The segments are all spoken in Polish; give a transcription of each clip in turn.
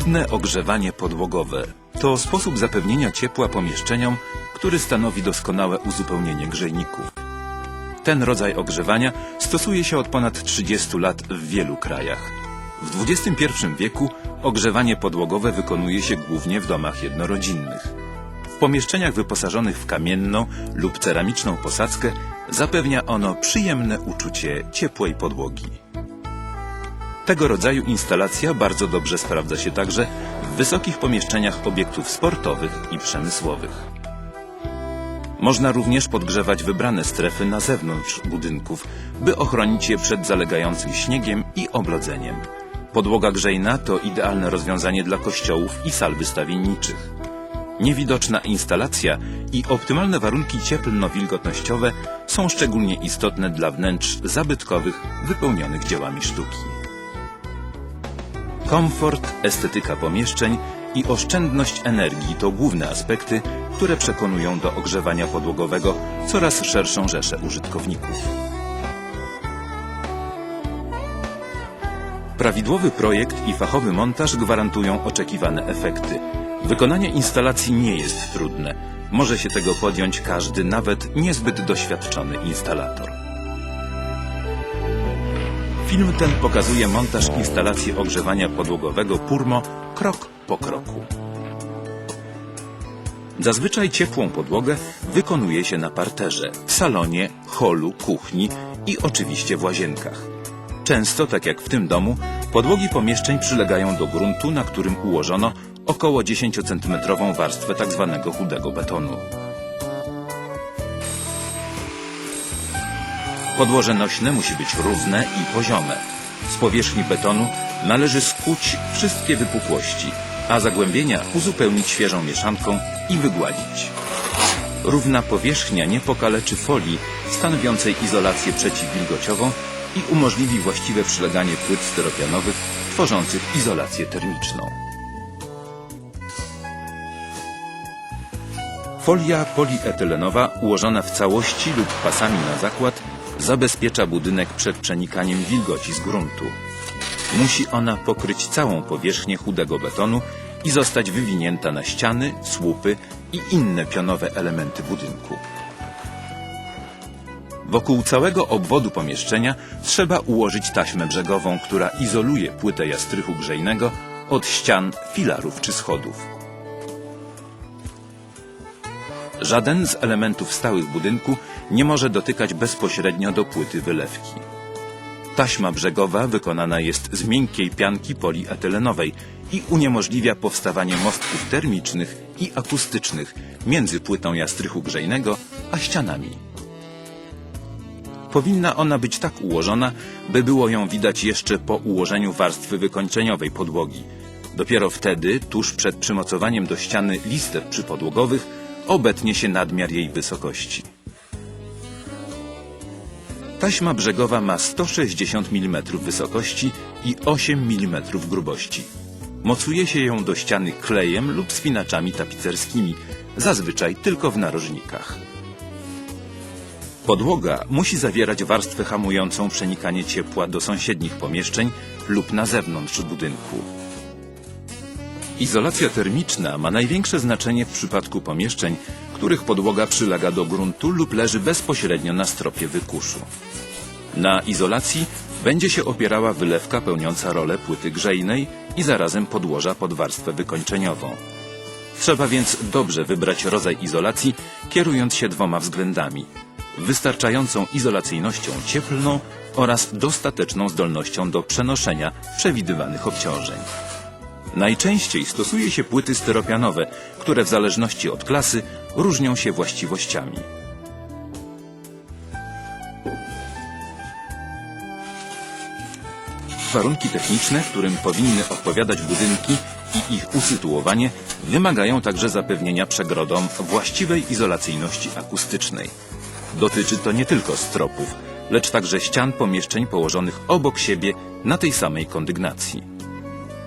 Chłodne ogrzewanie podłogowe to sposób zapewnienia ciepła pomieszczeniom, który stanowi doskonałe uzupełnienie grzejników. Ten rodzaj ogrzewania stosuje się od ponad 30 lat w wielu krajach. W XXI wieku ogrzewanie podłogowe wykonuje się głównie w domach jednorodzinnych. W pomieszczeniach wyposażonych w kamienną lub ceramiczną posadzkę zapewnia ono przyjemne uczucie ciepłej podłogi. Tego rodzaju instalacja bardzo dobrze sprawdza się także w wysokich pomieszczeniach obiektów sportowych i przemysłowych. Można również podgrzewać wybrane strefy na zewnątrz budynków, by ochronić je przed zalegającym śniegiem i oblodzeniem. Podłoga grzejna to idealne rozwiązanie dla kościołów i sal wystawienniczych. Niewidoczna instalacja i optymalne warunki cieplno-wilgotnościowe są szczególnie istotne dla wnętrz zabytkowych wypełnionych dziełami sztuki. Komfort, estetyka pomieszczeń i oszczędność energii to główne aspekty, które przekonują do ogrzewania podłogowego coraz szerszą rzeszę użytkowników. Prawidłowy projekt i fachowy montaż gwarantują oczekiwane efekty. Wykonanie instalacji nie jest trudne. Może się tego podjąć każdy, nawet niezbyt doświadczony instalator. Film ten pokazuje montaż instalacji ogrzewania podłogowego Purmo krok po kroku. Zazwyczaj ciepłą podłogę wykonuje się na parterze, w salonie, holu, kuchni i oczywiście w łazienkach. Często, tak jak w tym domu, podłogi pomieszczeń przylegają do gruntu, na którym ułożono około 10 cm warstwę tzw. chudego betonu. Podłoże nośne musi być równe i poziome. Z powierzchni betonu należy skuć wszystkie wypukłości, a zagłębienia uzupełnić świeżą mieszanką i wygładzić. Równa powierzchnia nie pokaleczy folii stanowiącej izolację przeciwwilgociową i umożliwi właściwe przyleganie płyt styropianowych tworzących izolację termiczną. Folia polietylenowa ułożona w całości lub pasami na zakład zabezpiecza budynek przed przenikaniem wilgoci z gruntu. Musi ona pokryć całą powierzchnię chudego betonu i zostać wywinięta na ściany, słupy i inne pionowe elementy budynku. Wokół całego obwodu pomieszczenia trzeba ułożyć taśmę brzegową, która izoluje płytę jastrychu grzejnego od ścian, filarów czy schodów. Żaden z elementów stałych budynku nie może dotykać bezpośrednio do płyty wylewki. Taśma brzegowa wykonana jest z miękkiej pianki polietylenowej i uniemożliwia powstawanie mostków termicznych i akustycznych między płytą jastrychu grzejnego a ścianami. Powinna ona być tak ułożona, by było ją widać jeszcze po ułożeniu warstwy wykończeniowej podłogi. Dopiero wtedy, tuż przed przymocowaniem do ściany listew przypodłogowych, obetnie się nadmiar jej wysokości. Taśma brzegowa ma 160 mm wysokości i 8 mm grubości. Mocuje się ją do ściany klejem lub spinaczami tapicerskimi, zazwyczaj tylko w narożnikach. Podłoga musi zawierać warstwę hamującą przenikanie ciepła do sąsiednich pomieszczeń lub na zewnątrz budynku. Izolacja termiczna ma największe znaczenie w przypadku pomieszczeń, których podłoga przylega do gruntu lub leży bezpośrednio na stropie wykuszu. Na izolacji będzie się opierała wylewka pełniąca rolę płyty grzejnej i zarazem podłoża pod warstwę wykończeniową. Trzeba więc dobrze wybrać rodzaj izolacji, kierując się dwoma względami. Wystarczającą izolacyjnością cieplną oraz dostateczną zdolnością do przenoszenia przewidywanych obciążeń. Najczęściej stosuje się płyty styropianowe, które w zależności od klasy różnią się właściwościami. Warunki techniczne, którym powinny odpowiadać budynki i ich usytuowanie, wymagają także zapewnienia przegrodom właściwej izolacyjności akustycznej. Dotyczy to nie tylko stropów, lecz także ścian pomieszczeń położonych obok siebie na tej samej kondygnacji.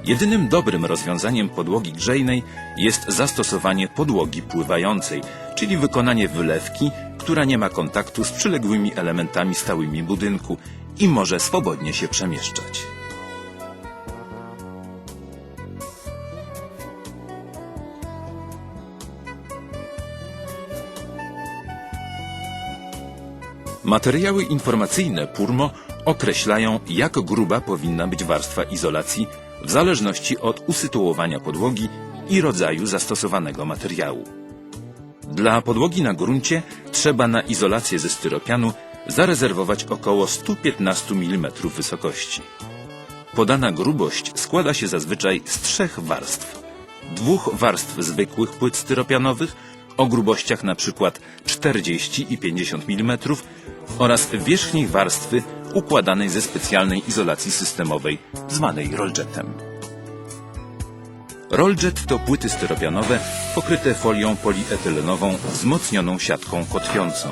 Jedynym dobrym rozwiązaniem podłogi grzejnej jest zastosowanie podłogi pływającej, czyli wykonanie wylewki, która nie ma kontaktu z przyległymi elementami stałymi budynku i może swobodnie się przemieszczać. Materiały informacyjne Purmo określają, jak gruba powinna być warstwa izolacji w zależności od usytuowania podłogi i rodzaju zastosowanego materiału. Dla podłogi na gruncie trzeba na izolację ze styropianu zarezerwować około 115 mm wysokości. Podana grubość składa się zazwyczaj z trzech warstw. Dwóch warstw zwykłych płyt styropianowych o grubościach np. 40 i 50 mm oraz wierzchniej warstwy układanej ze specjalnej izolacji systemowej zwanej roljetem. Roljet to płyty styropianowe pokryte folią polietylenową wzmocnioną siatką kotwiącą.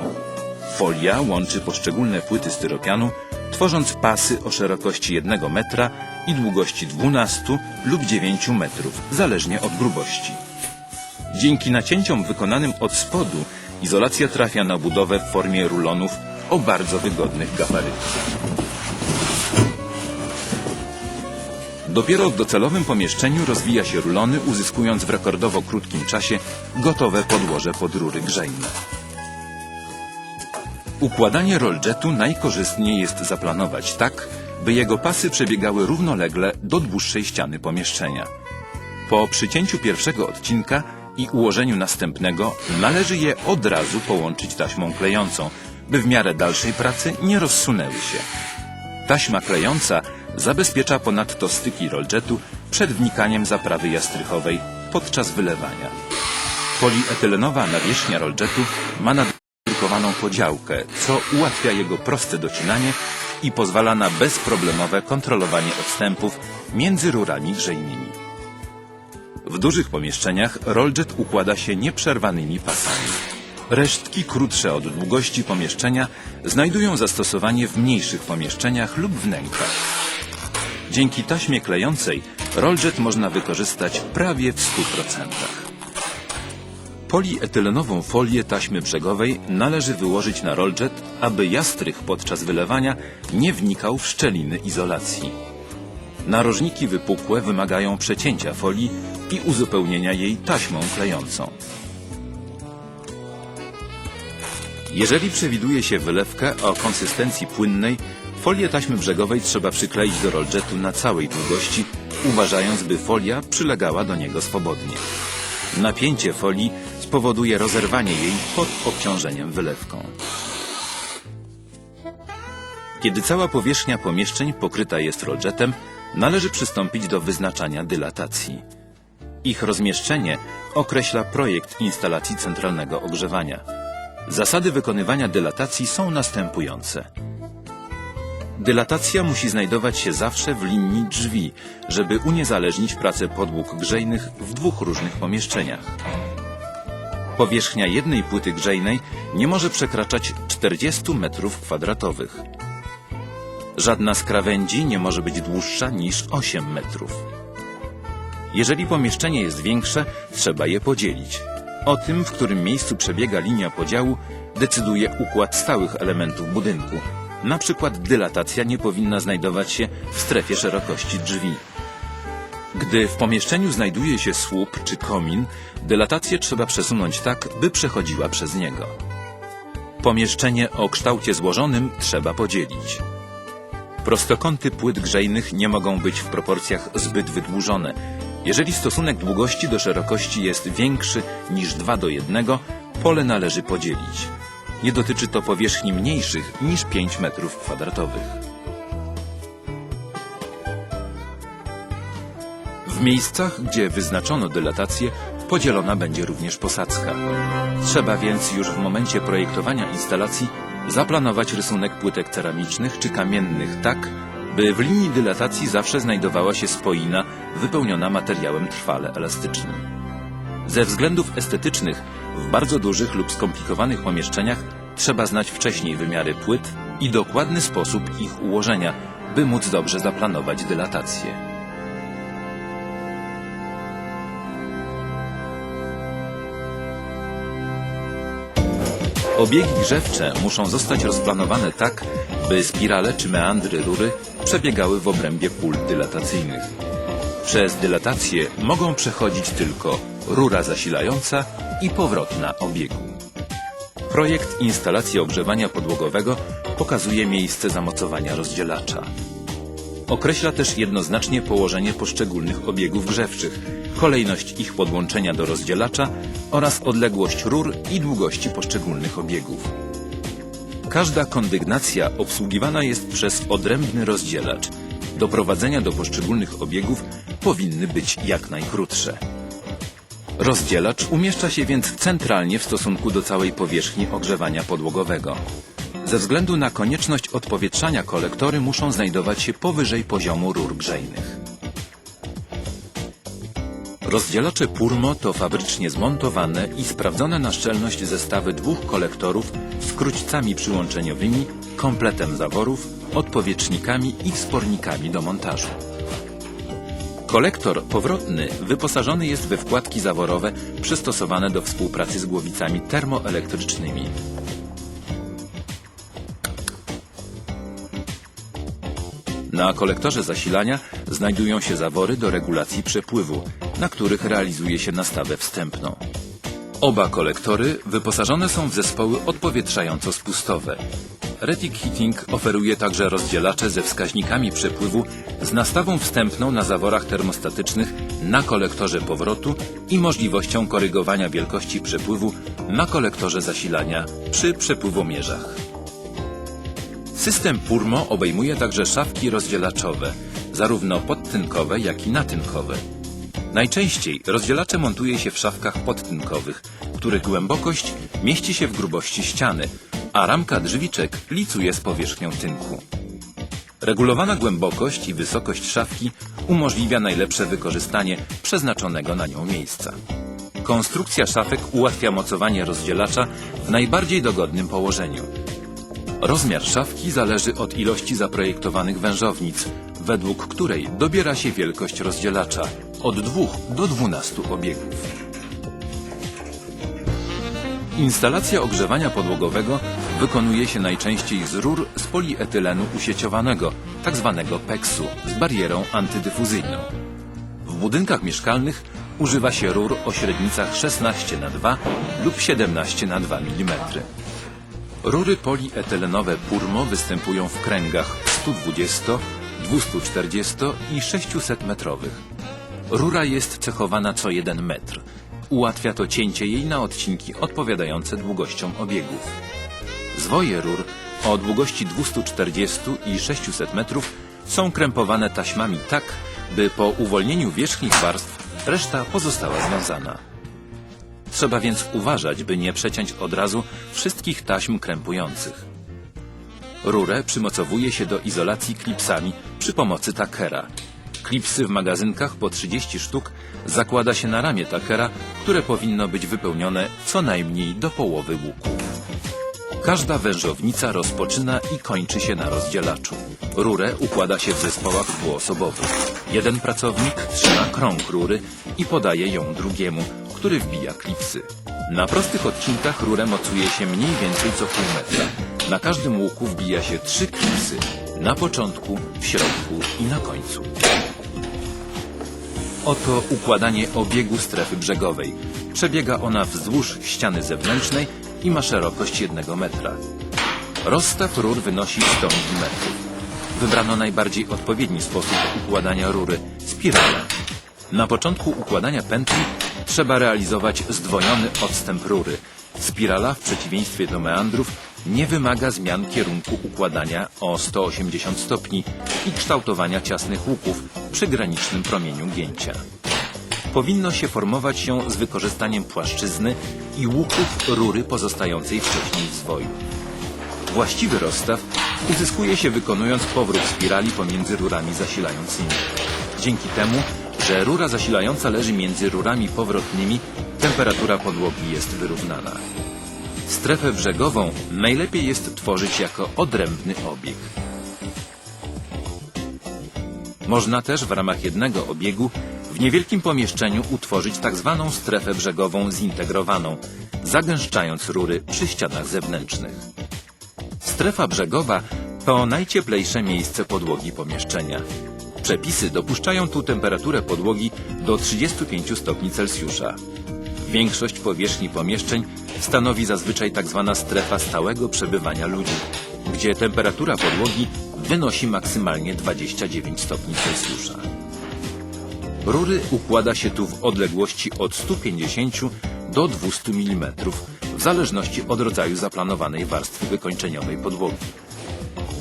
Folia łączy poszczególne płyty styropianu, tworząc pasy o szerokości 1 metra i długości 12 lub 9 metrów, zależnie od grubości. Dzięki nacięciom wykonanym od spodu izolacja trafia na budowę w formie rulonów o bardzo wygodnych gabarytach. Dopiero w docelowym pomieszczeniu rozwija się rulony, uzyskując w rekordowo krótkim czasie gotowe podłoże pod rury grzejne. Układanie roljetu najkorzystniej jest zaplanować tak, by jego pasy przebiegały równolegle do dłuższej ściany pomieszczenia. Po przycięciu pierwszego odcinka i ułożeniu następnego należy je od razu połączyć taśmą klejącą, by w miarę dalszej pracy nie rozsunęły się. Taśma klejąca zabezpiecza ponadto styki roljetu przed wnikaniem zaprawy jastrychowej podczas wylewania. Polietylenowa nawierzchnia roljetu ma nadrukowaną podziałkę, co ułatwia jego proste docinanie i pozwala na bezproblemowe kontrolowanie odstępów między rurami grzejnymi. W dużych pomieszczeniach roljet układa się nieprzerwanymi pasami. Resztki krótsze od długości pomieszczenia znajdują zastosowanie w mniejszych pomieszczeniach lub wnękach. Dzięki taśmie klejącej roljet można wykorzystać prawie w 100%. Polietylenową folię taśmy brzegowej należy wyłożyć na roljet, aby jastrych podczas wylewania nie wnikał w szczeliny izolacji. Narożniki wypukłe wymagają przecięcia folii i uzupełnienia jej taśmą klejącą. Jeżeli przewiduje się wylewkę o konsystencji płynnej, folię taśmy brzegowej trzeba przykleić do roljetu na całej długości, uważając, by folia przylegała do niego swobodnie. Napięcie folii spowoduje rozerwanie jej pod obciążeniem wylewką. Kiedy cała powierzchnia pomieszczeń pokryta jest roljetem, należy przystąpić do wyznaczania dylatacji. Ich rozmieszczenie określa projekt instalacji centralnego ogrzewania. Zasady wykonywania dylatacji są następujące. Dylatacja musi znajdować się zawsze w linii drzwi, żeby uniezależnić pracę podłóg grzejnych w dwóch różnych pomieszczeniach. Powierzchnia jednej płyty grzejnej nie może przekraczać 40 m2. Żadna z krawędzi nie może być dłuższa niż 8 metrów. Jeżeli pomieszczenie jest większe, trzeba je podzielić. O tym, w którym miejscu przebiega linia podziału, decyduje układ stałych elementów budynku. Na przykład dylatacja nie powinna znajdować się w strefie szerokości drzwi. Gdy w pomieszczeniu znajduje się słup czy komin, dylatację trzeba przesunąć tak, by przechodziła przez niego. Pomieszczenie o kształcie złożonym trzeba podzielić. Prostokąty płyt grzejnych nie mogą być w proporcjach zbyt wydłużone. Jeżeli stosunek długości do szerokości jest większy niż 2 do 1, pole należy podzielić. Nie dotyczy to powierzchni mniejszych niż 5 metrów kwadratowych. W miejscach, gdzie wyznaczono dylatację, podzielona będzie również posadzka. Trzeba więc już w momencie projektowania instalacji zaplanować rysunek płytek ceramicznych czy kamiennych tak, by w linii dylatacji zawsze znajdowała się spoina wypełniona materiałem trwale elastycznym. Ze względów estetycznych w bardzo dużych lub skomplikowanych pomieszczeniach trzeba znać wcześniej wymiary płyt i dokładny sposób ich ułożenia, by móc dobrze zaplanować dylatację. Obiegi grzewcze muszą zostać rozplanowane tak, by spirale czy meandry rury przebiegały w obrębie pól dylatacyjnych. Przez dylatację mogą przechodzić tylko rura zasilająca i powrotna obiegu. Projekt instalacji ogrzewania podłogowego pokazuje miejsce zamocowania rozdzielacza. Określa też jednoznacznie położenie poszczególnych obiegów grzewczych, kolejność ich podłączenia do rozdzielacza oraz odległość rur i długości poszczególnych obiegów. Każda kondygnacja obsługiwana jest przez odrębny rozdzielacz. Doprowadzenia do poszczególnych obiegów powinny być jak najkrótsze. Rozdzielacz umieszcza się więc centralnie w stosunku do całej powierzchni ogrzewania podłogowego. Ze względu na konieczność odpowietrzania kolektory muszą znajdować się powyżej poziomu rur grzejnych. Rozdzielacze Purmo to fabrycznie zmontowane i sprawdzone na szczelność zestawy dwóch kolektorów z króćcami przyłączeniowymi, kompletem zaworów, odpowietrznikami i wspornikami do montażu. Kolektor powrotny wyposażony jest we wkładki zaworowe przystosowane do współpracy z głowicami termoelektrycznymi. Na kolektorze zasilania znajdują się zawory do regulacji przepływu, na których realizuje się nastawę wstępną. Oba kolektory wyposażone są w zespoły odpowietrzająco-spustowe. Retic Heating oferuje także rozdzielacze ze wskaźnikami przepływu z nastawą wstępną na zaworach termostatycznych na kolektorze powrotu i możliwością korygowania wielkości przepływu na kolektorze zasilania przy przepływomierzach. System Purmo obejmuje także szafki rozdzielaczowe, zarówno podtynkowe, jak i natynkowe. Najczęściej rozdzielacze montuje się w szafkach podtynkowych, których głębokość mieści się w grubości ściany, a ramka drzwiczek licuje z powierzchnią tynku. Regulowana głębokość i wysokość szafki umożliwia najlepsze wykorzystanie przeznaczonego na nią miejsca. Konstrukcja szafek ułatwia mocowanie rozdzielacza w najbardziej dogodnym położeniu. Rozmiar szafki zależy od ilości zaprojektowanych wężownic, według której dobiera się wielkość rozdzielacza od 2 do 12 obiegów. Instalacja ogrzewania podłogowego wykonuje się najczęściej z rur z polietylenu usieciowanego, tzw. PEX-u, z barierą antydyfuzyjną. W budynkach mieszkalnych używa się rur o średnicach 16 na 2 lub 17 na 2 mm. Rury polietylenowe Purmo występują w kręgach 120, 240 i 600 metrowych. Rura jest cechowana co 1 metr. Ułatwia to cięcie jej na odcinki odpowiadające długościom obiegów. Zwoje rur o długości 240 i 600 metrów są krępowane taśmami tak, by po uwolnieniu wierzchnich warstw reszta pozostała związana. Trzeba więc uważać, by nie przeciąć od razu wszystkich taśm krępujących. Rurę przymocowuje się do izolacji klipsami przy pomocy takera. Klipsy w magazynkach po 30 sztuk zakłada się na ramię takera, które powinno być wypełnione co najmniej do połowy łuku. Każda wężownica rozpoczyna i kończy się na rozdzielaczu. Rurę układa się w zespołach dwuosobowych. Jeden pracownik trzyma krąg rury i podaje ją drugiemu, który wbija klipsy. Na prostych odcinkach rurę mocuje się mniej więcej co pół metra. Na każdym łuku wbija się trzy klipsy. Na początku, w środku i na końcu. Oto układanie obiegu strefy brzegowej. Przebiega ona wzdłuż ściany zewnętrznej i ma szerokość jednego metra. Rozstaw rur wynosi 100 mm. Wybrano najbardziej odpowiedni sposób układania rury spiralę. Na początku układania pętli trzeba realizować zdwojony odstęp rury. Spirala, w przeciwieństwie do meandrów, nie wymaga zmian kierunku układania o 180 stopni i kształtowania ciasnych łuków przy granicznym promieniu gięcia. Powinno się formować się z wykorzystaniem płaszczyzny i łuków rury pozostającej wcześniej w zwoju. Właściwy rozstaw uzyskuje się wykonując powrót spirali pomiędzy rurami zasilającymi. Dzięki temu, że rura zasilająca leży między rurami powrotnymi, temperatura podłogi jest wyrównana. Strefę brzegową najlepiej jest tworzyć jako odrębny obieg. Można też w ramach jednego obiegu niewielkim pomieszczeniu utworzyć tak zwaną strefę brzegową zintegrowaną, zagęszczając rury przy ścianach zewnętrznych. Strefa brzegowa to najcieplejsze miejsce podłogi pomieszczenia. Przepisy dopuszczają tu temperaturę podłogi do 35 stopni Celsjusza. Większość powierzchni pomieszczeń stanowi zazwyczaj tzw. strefa stałego przebywania ludzi, gdzie temperatura podłogi wynosi maksymalnie 29 stopni Celsjusza. Rury układa się tu w odległości od 150 do 200 mm, w zależności od rodzaju zaplanowanej warstwy wykończeniowej podłogi.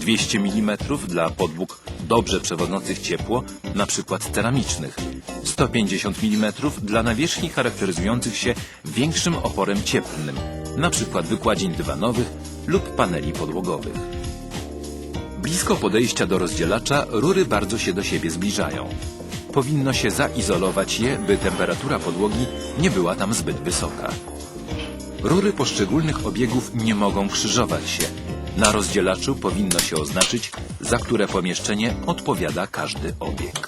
200 mm dla podłóg dobrze przewodzących ciepło, np. ceramicznych, 150 mm dla nawierzchni charakteryzujących się większym oporem cieplnym, np. wykładzin dywanowych lub paneli podłogowych. Blisko podejścia do rozdzielacza rury bardzo się do siebie zbliżają. Powinno się zaizolować je, by temperatura podłogi nie była tam zbyt wysoka. Rury poszczególnych obiegów nie mogą krzyżować się. Na rozdzielaczu powinno się oznaczyć, za które pomieszczenie odpowiada każdy obieg.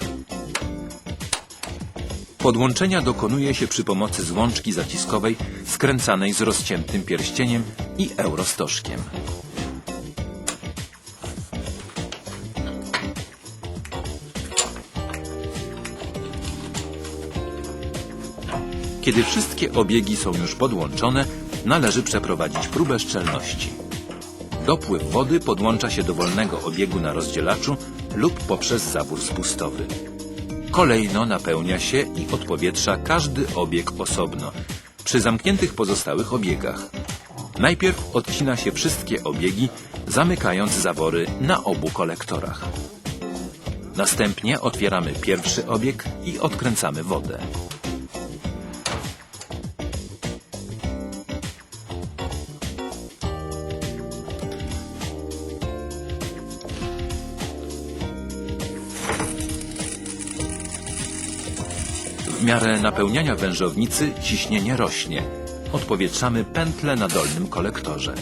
Podłączenia dokonuje się przy pomocy złączki zaciskowej skręcanej z rozciętym pierścieniem i eurostożkiem. Kiedy wszystkie obiegi są już podłączone, należy przeprowadzić próbę szczelności. Dopływ wody podłącza się do wolnego obiegu na rozdzielaczu lub poprzez zawór spustowy. Kolejno napełnia się i odpowietrza każdy obieg osobno, przy zamkniętych pozostałych obiegach. Najpierw odcina się wszystkie obiegi, zamykając zawory na obu kolektorach. Następnie otwieramy pierwszy obieg i odkręcamy wodę. W miarę napełniania wężownicy ciśnienie rośnie. Odpowietrzamy pętlę na dolnym kolektorze.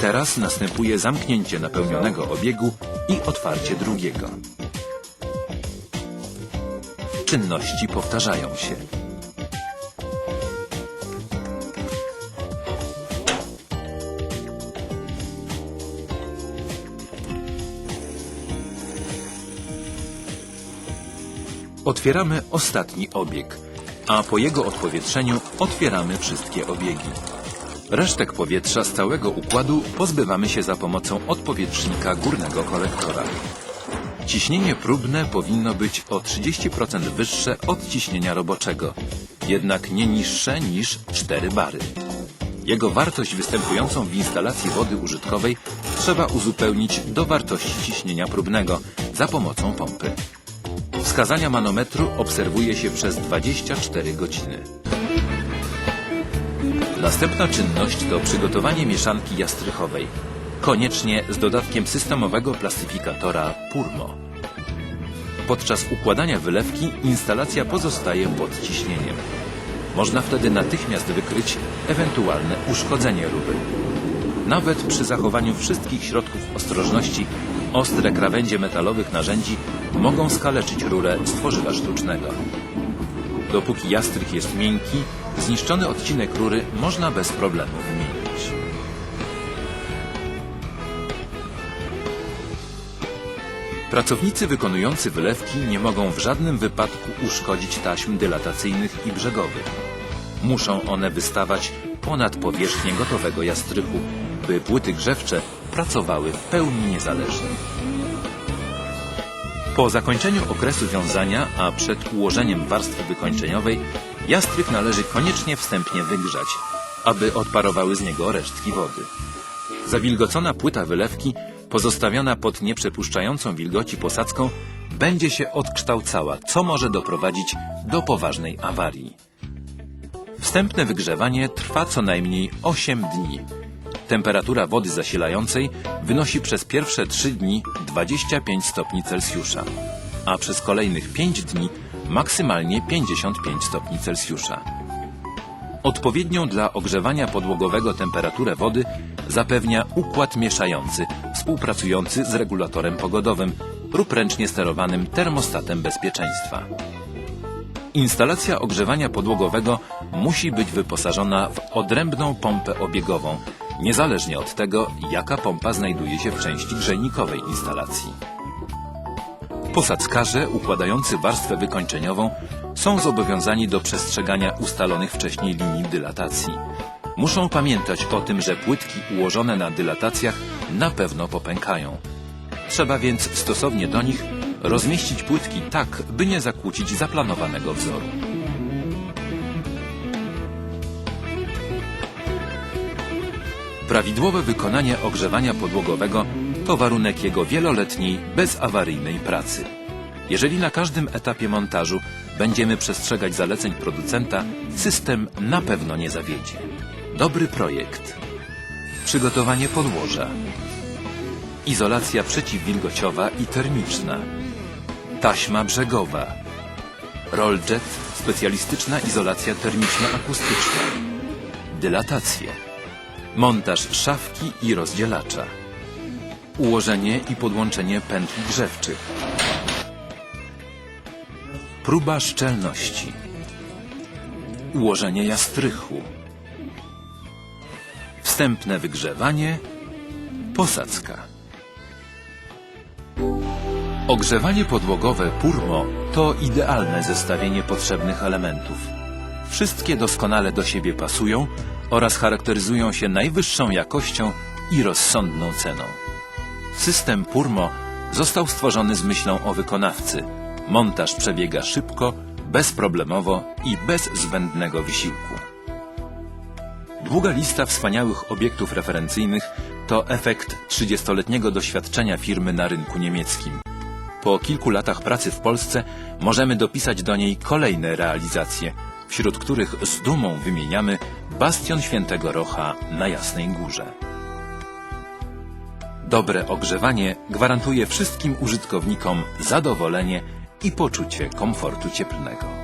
Teraz następuje zamknięcie napełnionego obiegu i otwarcie drugiego. Czynności powtarzają się. Otwieramy ostatni obieg, a po jego odpowietrzeniu otwieramy wszystkie obiegi. Resztek powietrza z całego układu pozbywamy się za pomocą odpowietrznika górnego kolektora. Ciśnienie próbne powinno być o 30% wyższe od ciśnienia roboczego, jednak nie niższe niż 4 bary. Jego wartość występującą w instalacji wody użytkowej trzeba uzupełnić do wartości ciśnienia próbnego za pomocą pompy. Wskazania manometru obserwuje się przez 24 godziny. Następna czynność to przygotowanie mieszanki jastrychowej, koniecznie z dodatkiem systemowego plastyfikatora Purmo. Podczas układania wylewki instalacja pozostaje pod ciśnieniem. Można wtedy natychmiast wykryć ewentualne uszkodzenie rury. Nawet przy zachowaniu wszystkich środków ostrożności, ostre krawędzie metalowych narzędzi mogą skaleczyć rurę z tworzywa sztucznego. Dopóki jastrych jest miękki, zniszczony odcinek rury można bez problemu wymienić. Pracownicy wykonujący wylewki nie mogą w żadnym wypadku uszkodzić taśm dylatacyjnych i brzegowych. Muszą one wystawać ponad powierzchnię gotowego jastrychu, by płyty grzewcze pracowały w pełni niezależnie. Po zakończeniu okresu wiązania, a przed ułożeniem warstwy wykończeniowej, jastryk należy koniecznie wstępnie wygrzać, aby odparowały z niego resztki wody. Zawilgocona płyta wylewki, pozostawiona pod nieprzepuszczającą wilgoci posadzką, będzie się odkształcała, co może doprowadzić do poważnej awarii. Wstępne wygrzewanie trwa co najmniej 8 dni. Temperatura wody zasilającej wynosi przez pierwsze 3 dni 25 stopni Celsjusza, a przez kolejnych 5 dni maksymalnie 55 stopni Celsjusza. Odpowiednią dla ogrzewania podłogowego temperaturę wody zapewnia układ mieszający współpracujący z regulatorem pogodowym lub ręcznie sterowanym termostatem bezpieczeństwa. Instalacja ogrzewania podłogowego musi być wyposażona w odrębną pompę obiegową, niezależnie od tego, jaka pompa znajduje się w części grzejnikowej instalacji. Posadzkarze układający warstwę wykończeniową są zobowiązani do przestrzegania ustalonych wcześniej linii dylatacji. Muszą pamiętać o tym, że płytki ułożone na dylatacjach na pewno popękają. Trzeba więc stosownie do nich rozmieścić płytki tak, by nie zakłócić zaplanowanego wzoru. Prawidłowe wykonanie ogrzewania podłogowego to warunek jego wieloletniej, bezawaryjnej pracy. Jeżeli na każdym etapie montażu będziemy przestrzegać zaleceń producenta, system na pewno nie zawiedzie. Dobry projekt. Przygotowanie podłoża. Izolacja przeciwwilgociowa i termiczna. Taśma brzegowa. Rolljet, specjalistyczna izolacja termiczno-akustyczna. Dylatacje. Montaż szafki i rozdzielacza. Ułożenie i podłączenie pętli grzewczych. Próba szczelności. Ułożenie jastrychu. Wstępne wygrzewanie. Posadzka. Ogrzewanie podłogowe Purmo to idealne zestawienie potrzebnych elementów. Wszystkie doskonale do siebie pasują oraz charakteryzują się najwyższą jakością i rozsądną ceną. System Purmo został stworzony z myślą o wykonawcy. Montaż przebiega szybko, bezproblemowo i bez zbędnego wysiłku. Długa lista wspaniałych obiektów referencyjnych to efekt 30-letniego doświadczenia firmy na rynku niemieckim. Po kilku latach pracy w Polsce możemy dopisać do niej kolejne realizacje, wśród których z dumą wymieniamy Bastion Świętego Rocha na Jasnej Górze. Dobre ogrzewanie gwarantuje wszystkim użytkownikom zadowolenie i poczucie komfortu cieplnego.